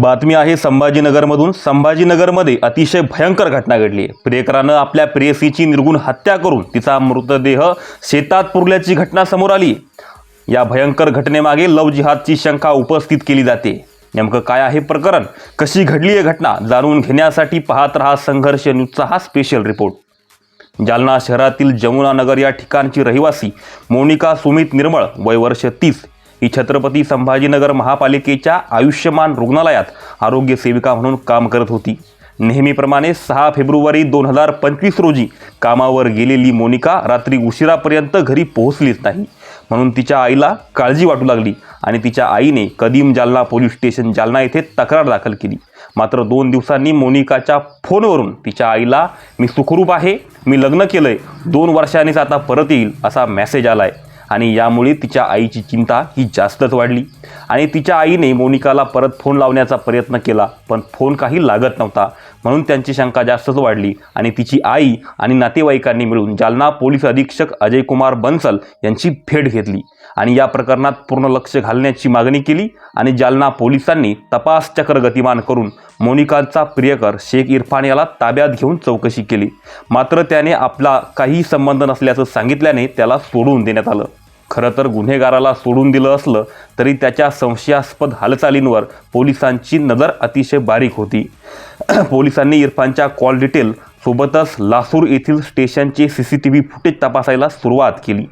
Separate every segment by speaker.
Speaker 1: बातमी आहे संभाजीनगरमधून. संभाजीनगरमध्ये अतिशय भयंकर घटना घडली आहे. प्रियकरानं आपल्या प्रेयसीची निर्गुण हत्या करून तिचा मृतदेह शेतात पुरल्याची घटना समोर आली या भयंकर घटनेमागे लव जिहादची शंका उपस्थित केली जाते. नेमकं काय आहे प्रकरण? कशी घडली आहे घटना? जाणून घेण्यासाठी पाहत रहा संघर्ष न्यूजचा हा स्पेशल रिपोर्ट जालना शहरातील जमुनानगर या ठिकाणची रहिवासी मोनिका सुमित निर्मळ वय वर्ष तीस ही छत्रपती संभाजीनगर महापालिकेच्या आयुष्यमान रुग्णालयात आरोग्य सेविका म्हणून काम करत होती. नेहमीप्रमाणे सहा फेब्रुवारी दोन हजार पंचवीस रोजी कामावर गेलेली मोनिका रात्री उशिरापर्यंत घरी पोहोचलीच नाही. म्हणून तिच्या आईला काळजी वाटू लागली आणि तिच्या आईने कदीम जालना पोलीस स्टेशन जालना येथे तक्रार दाखल केली. मात्र दोन दिवसांनी मोनिकाच्या फोनवरून तिच्या आईला मी सुखरूप आहे मी लग्न केलं आहे दोन वर्षांनीच आता परत येईल असा मेसेज आला आहे आणि यामुळे तिच्या आईची चिंता ही जास्तच वाढली. आणि तिच्या आईने मोनिकाला परत फोन लावण्याचा प्रयत्न केला पण फोन काही लागत नव्हता. म्हणून त्यांची शंका जास्तच वाढली आणि तिची आई आणि नातेवाईकांनी मिळून जालना पोलीस अधीक्षक अजय कुमार बन्सल यांची भेट घेतली आणि या प्रकरणात पूर्ण लक्ष घालण्याची मागणी केली आणि जालना पोलिसांनी तपास चक्र गतिमान करून मोनिकाचा प्रियकर शेख इरफान याला ताब्यात घेऊन चौकशी केली. मात्र त्याने आपला काही संबंध नसल्याचं सांगितल्याने त्याला सोडून देण्यात आलं. खरं तर गुन्हेगाराला सोडून दिलं असलं तरी त्याच्या संशयास्पद हालचालींवर पोलिसांची नजर अतिशय बारीक होती. पोलिसांनी इरफानच्या कॉल डिटेल सोबतच लासूर येथील स्टेशनचे C C T V footage तपासायला सुरुवात केली.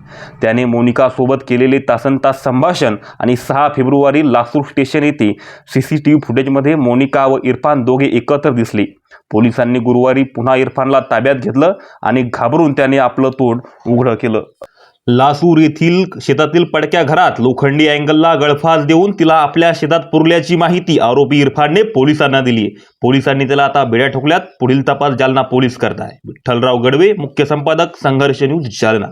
Speaker 1: त्याने मोनिकासोबत केलेले तासनतास संभाषण आणि सहा फेब्रुवारी लासूर स्टेशन येथे सी सी टी व्ही फुटेजमध्ये मोनिका व इरफान दोघे एकत्र दिसले. पोलिसांनी गुरुवारी पुन्हा इरफानला ताब्यात घेतलं आणि घाबरून त्याने आपलं तोंड उघडं केलं. लासूर येथील शेतातील पडक्या घरात लोखंडी अँगलला गळफास देऊन तिला आपल्या शेतात पुरल्याची माहिती आरोपी इरफानने पोलिसांना दिली. पोलिसांनी त्याला आता बेड्या ठोकल्यात. पुढील तपास जालना पोलीस करत आहे विठ्ठलराव गडवे मुख्य संपादक संघर्ष न्यूज जालना.